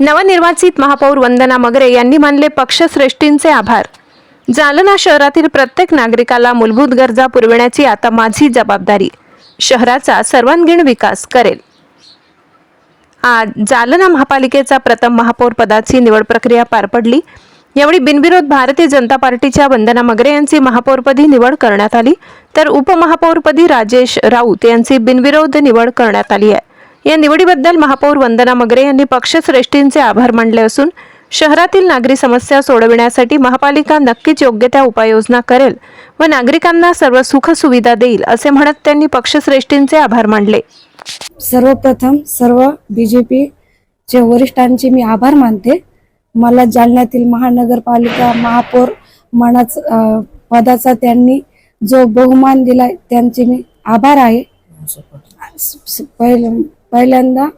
नवनिर्वाचित महापौर वंदना मगरे यांनी मानले पक्षश्रेष्ठींचे आभार. जालना शहरातील प्रत्येक नागरिकाला मूलभूत गरजा पुरविण्याची आता माझी जबाबदारी. शहराचा सर्वांगीण विकास करेल. आज जालना महापालिकेचा प्रथम महापौर पदाची निवड प्रक्रिया पार पडली. यावेळी बिनविरोध भारतीय जनता पार्टीच्या वंदना मगरे यांची महापौरपदी निवड करण्यात आली. तर उपमहापौरपदी राजेश राऊत यांची बिनविरोध निवड करण्यात आली आहे. या निवडीबद्दल महापौर वंदना मगरे यांनी पक्षश्रेष्ठींचे आभार मानले असून शहरातील नागरी समस्या सोडविण्यासाठी महापालिका नक्कीच योग्य त्या उपाययोजना करेल व नागरिकांना सर्व सुख सुविधा देईल असे म्हणत त्यांनी पक्षश्रेष्ठींचे आभार मानले. सर्वप्रथम सर्व बी जे पीचे वरिष्ठांचे मी आभार मानते. मला जालन्यातील महानगरपालिका महापौर मनाच पदाचा त्यांनी जो बहुमान दिलाय त्यांचे मी आभार आहे. पहिल- पहिल्यांदा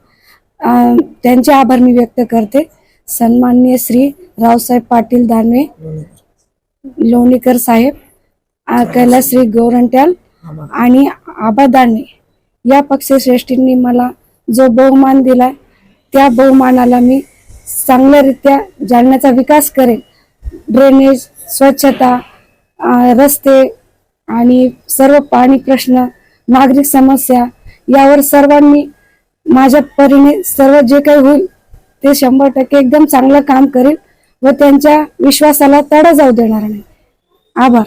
त्यांचे आभार मी व्यक्त करते. सन्माननीय श्री रावसाहेब पाटील दानवे लोणीकर साहेब कैलास श्री गोरंट्याल आणि आबा दानवे. या पक्षश्रेष्ठींनी मला जो बहुमान दिलाय त्या बहुमानाला मी चांगल्यारीत्या जालन्याचा विकास करेल ड्रेनेज स्वच्छता रस्ते आणि सर्व पाणी प्रश्न नागरिक समस्या यावर सर्वांनी माझ्या परीने सर्व जे काही होईल ते शंभर टक्के एकदम चांगलं काम करेल व त्यांच्या विश्वासाला तडा जाऊ देणार नाही. आभार.